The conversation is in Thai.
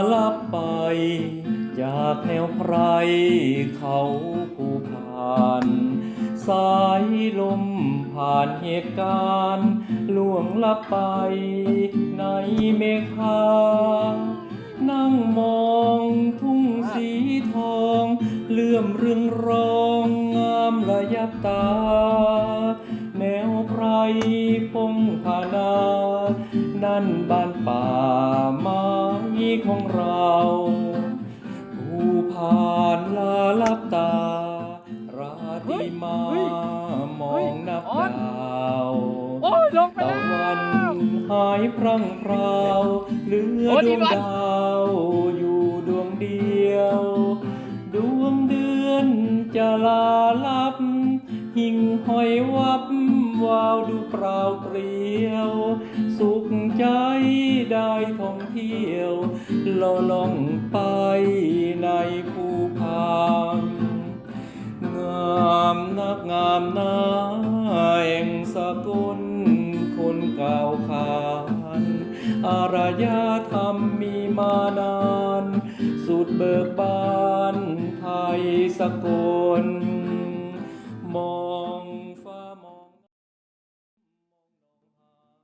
ลาลับไป จากแนวไพรเขาภูพาน สายลมผ่านเหตุการณ์ล่วงลับไปในเมฆานั่งมองทุ่งสีทอง เลื่อมเรืองรองงามระยับตา แนวไพรพงพานา นั่นบ้านป่าไม้ของเราผู้ผ่านลาลับตา ราตรีมามองนับดาวโอ้ยลงไปตะแล้วันหายพรั่งพราวเหลือดวงดาวอยู่ดวงเดียว ดวงเดือนจะลาลับ หิ่งห้อยวับวาวดูเปล่าเปลี่ยวสุ ได้ท่องเที่ยวล่อล่องไปในภูพานงามนักงามนาแห่งสกลคนเก่าขานอารยธรรมมีมานาน สุดเบิกบานไทยสกลมอ